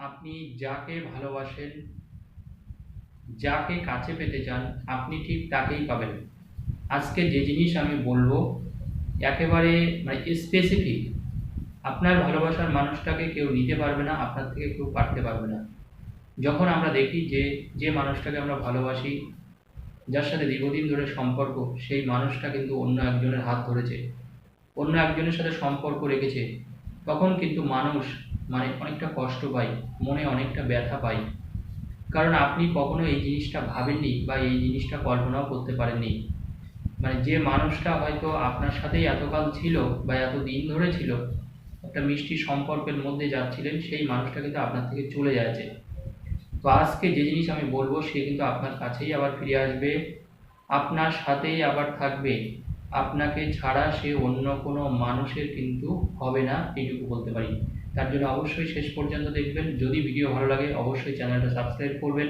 আপনি যাকে ভালোবাসেন, যাকে কাছে পেতে চান, আপনি ঠিক তাকেই পাবেন। আজকে যে জিনিস আমি বলব, একেবারে মানে স্পেসিফিক আপনার ভালোবাসার মানুষটাকে কেউ নিতে পারবে না, আপনার থেকে কেউ কাটতে পারবে না। যখন আমরা দেখি যে যে মানুষটাকে আমরা ভালোবাসি, যার সাথে দীর্ঘদিন ধরে সম্পর্ক, সেই মানুষটা কিন্তু অন্য একজনের হাত ধরেছে, অন্য একজনের সাথে সম্পর্ক রেখেছে। তখন কিন্তু মানুষ মানে অনেকটা কষ্ট পায়, মনে অনেকটা ব্যথা পায়। কারণ আপনি কখনো এই জিনিসটা ভাবেননি বা এই জিনিসটা কল্পনাও করতে পারেননি। মানে যে মানুষটা হয়তো আপনার সাথেই এতকাল ছিল বা এত দিন ধরে ছিল, একটা মিষ্টি সম্পর্কের মধ্যে যাচ্ছিলেন, সেই মানুষটা কিন্তু আপনার থেকে চলে যাচ্ছে। তো আজকে যে জিনিস আমি বলব, সে কিন্তু আপনার কাছেই আবার ফিরে আসবে, আপনার সাথেই আবার থাকবে। আপনাকে ছাড়া সে অন্য কোনো মানুষের কিন্তু হবে না এইটুকু বলতে পারি। তার জন্য অবশ্যই শেষ পর্যন্ত দেখবেন। যদি ভিডিও ভালো লাগে, অবশ্যই চ্যানেলটা সাবস্ক্রাইব করবেন,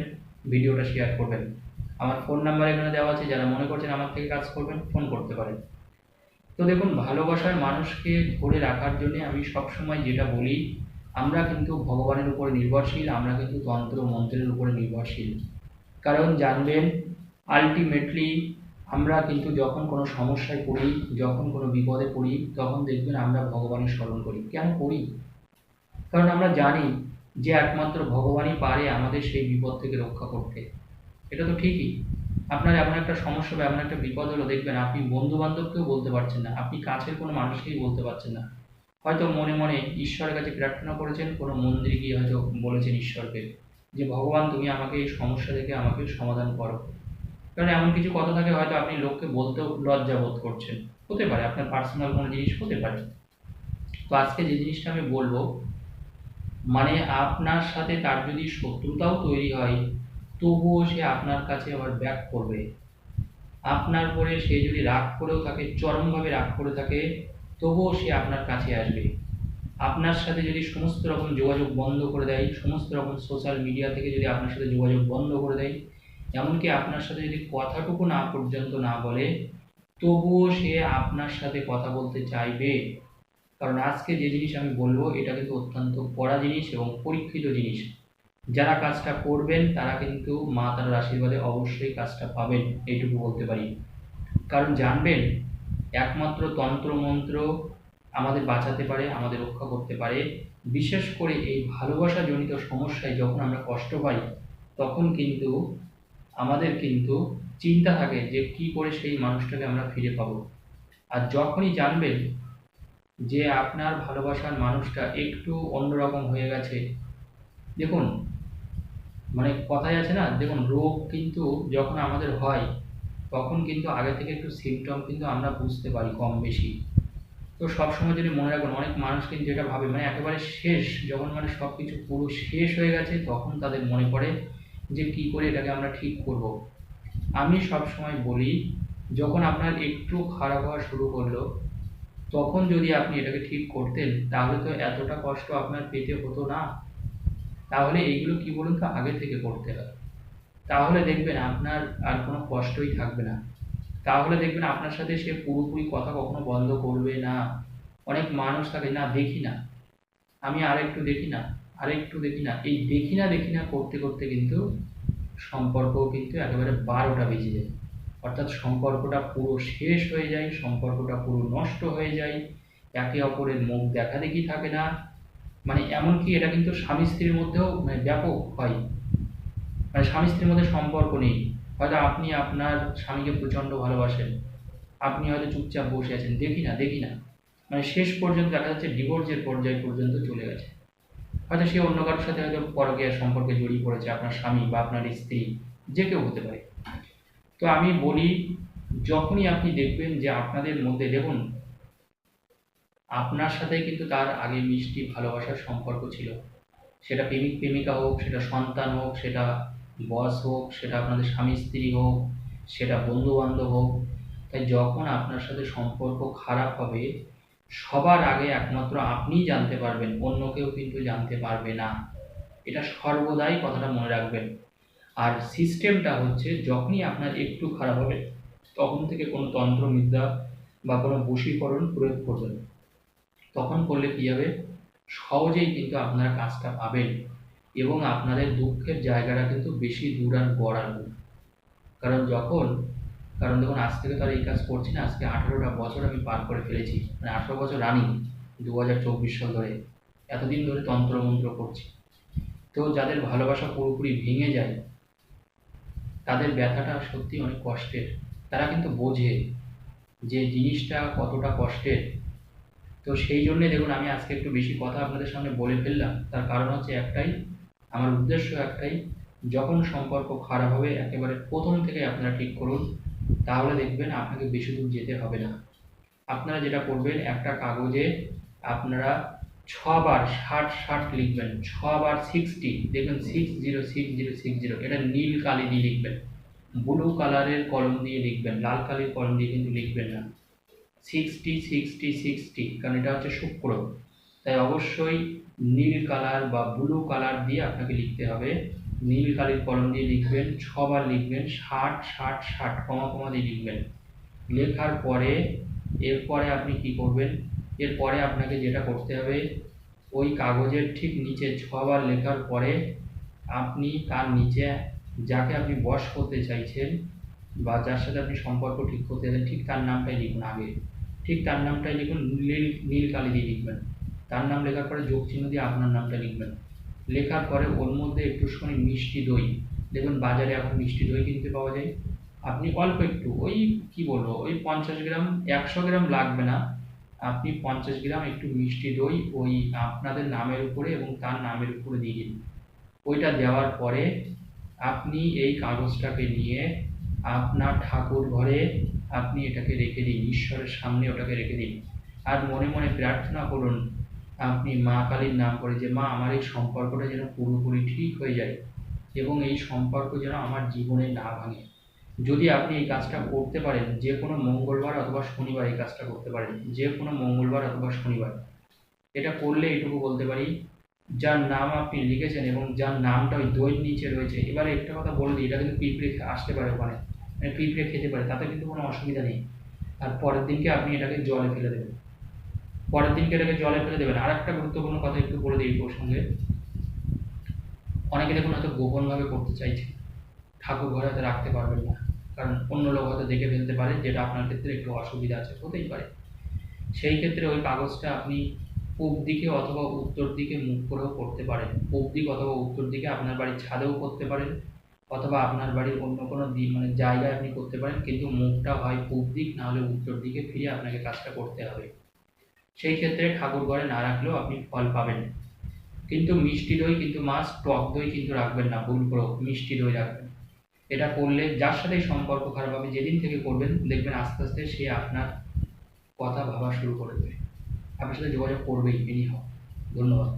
ভিডিওটা শেয়ার করবেন। আমার ফোন নাম্বার এখানে দেওয়া আছে, যারা মনে করছেন আমার থেকে কাজ করবেন ফোন করতে পারেন। তো দেখুন, ভালোবাসার মানুষকে ধরে রাখার জন্য আমি সবসময় যেটা বলি, আমরা কিন্তু ভগবানের উপরে নির্ভরশীল, আমরা কিন্তু তন্ত্র মন্ত্রের উপরে নির্ভরশীল। কারণ জানবেন আলটিমেটলি আমরা কিন্তু যখন কোনো সমস্যায় পড়ি, যখন কোনো বিপদে পড়ি, তখন দেখবেন আমরা ভগবানের স্মরণ করি। কেন করি? কারণ আমরা জানি যে একমাত্র ভগবানই পারে আমাদের সেই বিপদ থেকে রক্ষা করতে। এটা তো ঠিকই। আপনার এমন একটা সমস্যা বা এমন একটা বিপদ হলো, দেখবেন আপনি বন্ধু বান্ধবকেও বলতে পারছেন না। আপনি কাছের কোনো মানুষকেই বলতে পারছেন না। হয়তো মনে মনে ঈশ্বরের কাছে প্রার্থনা করেছেন, কোনো মন্দিরে গিয়ে হয়তো বলেছেন ঈশ্বরকে যে, ভগবান, তুমি আমাকে এই সমস্যা থেকে আমাকে সমাধান করো। কারণ এমন কিছু কথা থাকে হয়তো আপনি লোককে বলতেও লজ্জা বোধ করছেন। হতে পারে, আপনার পার্সোনাল কোনো জিনিস হতে পারে। তো আজকে যে জিনিসটা আমি বলব মানে আপনার সাথে তার যদি শত্রুতাও তৈরি হয়, তবুও সে আপনার কাছে আবার ব্যাক করবে। আপনার পরে সে যদি রাগ করেও থাকে, চরমভাবে রাগ করে থাকে, তবুও সে আপনার কাছে আসবে। আপনার সাথে যদি সমস্ত রকম যোগাযোগ বন্ধ করে দেয়, সমস্ত রকম সোশ্যাল মিডিয়া থেকে যদি আপনার সাথে যোগাযোগ বন্ধ করে দেয় এমনকি আপনার সাথে যদি কথাটুকু না পর্যন্ত না বলে, তবুও সে আপনার সাথে কথা বলতে চাইবে। কারণ আজকে যে জিনিস আমি বলব, এটা কিন্তু অত্যন্ত কড়া জিনিস এবং পরীক্ষিত জিনিস। যারা কাজটা করবেন, তারা কিন্তু মা তার আশীর্বাদে অবশ্যই কাজটা পাবেন, এইটুকু বলতে পারি। কারণ জানবেন, একমাত্র তন্ত্রমন্ত্র আমাদের বাঁচাতে পারে, আমাদের রক্ষা করতে পারে। বিশেষ করে এই ভালোবাসাজনিত সমস্যায় যখন আমরা কষ্ট পাই, তখন কিন্তু আমাদের কিন্তু চিন্তা থাকে যে কি করে সেই মানুষটাকে আমরা ফিরে পাবো। আর যখনই জানবেন যে আপনার ভালোবাসার মানুষটা একটু অন্যরকম হয়ে গেছে, দেখুন মানে কথাই আছে না, দেখুন, রোগ কিন্তু যখন আমাদের হয়, তখন কিন্তু আগে থেকে একটু সিমটম কিন্তু আমরা বুঝতে পারি কম বেশি। তো সবসময় যদি মনে রাখবেন, অনেক মানুষ কিন্তু যেটা ভাবে মানে একেবারে শেষ, যখন মানে সব কিছু পুরো শেষ হয়ে গেছে, তখন তাদের মনে পড়ে যে কি করে এটাকে আমরা ঠিক করব। আমি সব সময় বলি, যখন আপনার একটু খারাপ হওয়া শুরু করল, তখন যদি আপনি এটাকে ঠিক করতেন, তাহলে তো এতটা কষ্ট আপনার পেতে হতো না। তাহলে এইগুলো কি বলুন তো, আগে থেকে করতে হবে তাহলে দেখবেন আপনার আর কোনো কষ্টই থাকবে না। তাহলে দেখবেন আপনার সাথে সে পুরোপুরি কথা কখনো বন্ধ করবে না। অনেক মানুষ থাকে, না, দেখি না। আমি আর একটু দেখি না। আর একটু দেখি না, এই দেখি না দেখি না করতে করতে কিন্তু সম্পর্ক কিন্তু একেবারে বারোটা বেজে যায়। অর্থাৎ সম্পর্কটা পুরো শেষ হয়ে যায়, সম্পর্কটা পুরো নষ্ট হয়ে যায়, একে অপরের মুখ দেখা দেখি থাকে না। মানে এমনকি এটা কিন্তু স্বামী স্ত্রীর মধ্যেও মানে ব্যাপক হয়। মানে স্বামী স্ত্রীর মধ্যে সম্পর্ক নেই। হয়তো আপনি আপনার স্বামীকে প্রচণ্ড ভালোবাসেন, আপনি হয়তো চুপচাপ বসে আছেন, দেখি না দেখি না। মানে শেষ পর্যন্ত দেখা যাচ্ছে ডিভোর্সের পর্যায় পর্যন্ত চলে গেছে। হয়তো সে অন্য কারোর সাথে হয়তো পরকীয়ার সম্পর্কে জড়িয়ে পড়েছে, আপনার স্বামী বা আপনার স্ত্রী, যে কেউ হতে পারে। তো আমি বলি, যখনই আপনি দেখবেন যে আপনাদের মধ্যে, দেখুন, আপনার সাথে কিন্তু তার আগে মিষ্টি ভালোবাসার সম্পর্ক ছিল। সেটা প্রেমিক, প্রেমিকা হোক, সেটা সন্তান হোক, সেটা বস হোক, সেটা আপনাদের স্বামী, স্ত্রী হোক, সেটা বন্ধু বান্ধব হোক, তাই যখন আপনার সাথে সম্পর্ক খারাপ হবে সবার আগে একমাত্র আপনিই জানতে পারবেন, অন্য কেউ কিন্তু জানতে পারবে না। এটা সর্বদাই কথাটা মনে রাখবেন। আর সিস্টেমটা হচ্ছে, যখনই আপনার একটু খারাপ হবে, তখন থেকে কোনো তন্ত্রবিদ্যা বা কোনো বশীকরণ প্রয়োগ করবেন। তখন করলে কী হবে? সহজেই কিন্তু আপনারা কাজটা পাবেন এবং আপনাদের দুঃখের জায়গাটা কিন্তু বেশি দূর আর গড়ানো কারণ যখন কারণ দেখুন, আজ থেকে তো আর এই কাজ করছি না, আজকে আঠেরোটা বছর আমি পার করে ফেলেছি। মানে আঠেরো বছর রানিং দু হাজার চব্বিশ সাল ধরে। এতদিন ধরে তন্ত্রমন্ত্র করছি। তো যাদের ভালোবাসা পুরোপুরি ভেঙে যায়, তাদের ব্যথাটা সত্যি অনেক কষ্টের। তারা কিন্তু বোঝে যে জিনিসটা কতটা কষ্টের। তো সেই জন্যে দেখুন, আমি আজকে একটু বেশি কথা আপনাদের সামনে বলে ফেললাম। তার কারণ হচ্ছে একটাই, আমার উদ্দেশ্য একটাই, যখন সম্পর্ক খারাপ হবে, একেবারে প্রথম থেকে আপনারা ঠিক করুন। তাহলে দেখবেন আপনাকে বেশি দূর যেতে হবে না। আপনারা যেটা করবেন, একটা কাগজে আপনারা ছবার ষাট ষাট লিখবেন, ছবার সিক্সটি দেখবেন six zero six zero six zero এটা নীল কালি দিয়ে লিখবেন। ব্লু কালারের কলম দিয়ে লিখবেন, লাল কালির কলম দিয়ে কিন্তু লিখবেন না। সিক্সটি সিক্সটি সিক্সটি কারণ এটা হচ্ছে শুক্র। তাই অবশ্যই নীল কালার বা ব্লু কালার দিয়ে আপনাকে লিখতে হবে। নীল কালির কলম দিয়ে লিখবেন, ছবার লিখবেন, ষাট ষাট ষাট, কমা কমা দিয়ে লিখবেন। লেখার পরে, এরপরে আপনি কি করবেন? এরপরে আপনাকে যেটা করতে হবে, ওই কাগজের ঠিক নিচে ছবার লেখার পরে আপনি তার নিচে যাকে আপনি বশ করতে চাইছেন বা যার সাথে আপনি সম্পর্ক ঠিক করতে চাইছেন, ঠিক তার নামটাই লিখুন আগে। ঠিক তার নামটাই লিখুন, নীল নীল কালি দিয়ে লিখবেন। তার নাম লেখার পরে যোগ চিহ্ন দিয়ে আপনার নামটা লিখবেন। লেখার পরে ওর মধ্যে একটুখানি মিষ্টি দই। দেখুন বাজারে এখন মিষ্টি দই কিনতে পাওয়া যায়। আপনি অল্প একটু, ওই কি বলব, ওই পঞ্চাশ গ্রাম, একশো গ্রাম লাগবে না। আপনি পঞ্চাশ গ্রাম একটু মিষ্টি দই ওই আপনাদের নামের উপরে এবং তার নামের উপরে দিয়ে দিন। ওইটা দেওয়ার পরে আপনি এই কাগজটাকে নিয়ে আপনার ঠাকুর ঘরে আপনি এটাকে রেখে দিন, ঈশ্বরের সামনে ওটাকে রেখে দিন। আর মনে মনে প্রার্থনা করুন আপনি মা কালীর নাম করে যে, মা, আমার এই সম্পর্কটা যেন পুরোপুরি ঠিক হয়ে যায় এবং এই সম্পর্ক যেন আমার জীবনে না ভাঙে। যদি আপনি এই কাজটা করতে পারেন, যে কোনো মঙ্গলবার অথবা শনিবার এই কাজটা করতে পারেন, যে কোনো মঙ্গলবার অথবা শনিবার। এটা করলে এটুকু বলতে পারি, যার নাম আপনি লিখেছেন এবং যার নামটা ওই দইয়ের নিচে রয়েছে, এবারে একটা কথা বলে দিই, এটা কিন্তু পিঁপড়ে আসতে পারে ওখানে মানে পিঁপড়ে খেতে পারে, তাতে কিন্তু কোনো অসুবিধা নেই। আর পরের দিনকে আপনি এটাকে জলে ফেলে দেবেন। পরের দিনকে এটাকে জলে ফেলে দেবেন। আর একটা গুরুত্বপূর্ণ কথা একটু বলে দিই প্রসঙ্গে। অনেকে দেখুন হয়তো গোপনভাবে করতে চাইছে। ঠাকুর ঘরে হয়তো রাখতে পারবেন না। কারণ অন্য লোক হয়তো দেখে ফেলতে পারে যেটা আপনার ক্ষেত্রে একটু অসুবিধা আছে। হতেই পারে। সেই ক্ষেত্রে ওই কাগজটা আপনি পূব দিকে অথবা উত্তর দিকে মুখ করেও করতে পারেন। পূব দিক অথবা উত্তর দিকে আপনার বাড়ির ছাদেও করতে পারেন। অথবা আপনার বাড়ির অন্য কোনো দিক মানে জায়গায় আপনি করতে পারেন। কিন্তু মুখটা হয় পূব দিক, না হলে উত্তর দিকে ফিরে আপনাকে কাজটা করতে হবে। সেই ক্ষেত্রে ঠাকুর ঘরে না রাখলেও আপনি ফল পাবেন। কিন্তু মিষ্টি দই, কিন্তু মাছ, টক দই কিন্তু রাখবেন না, ভুল করে মিষ্টি দই রাখবেন। এটা করলে যার সাথে সম্পর্ক খারাপ, আপনি যেদিন থেকে করবেন, দেখবেন আস্তে আস্তে সে আপনার কথা ভাবা শুরু করে দেবে। আপনার সাথে যোগাযোগ করবেই এনি হোক ধন্যবাদ।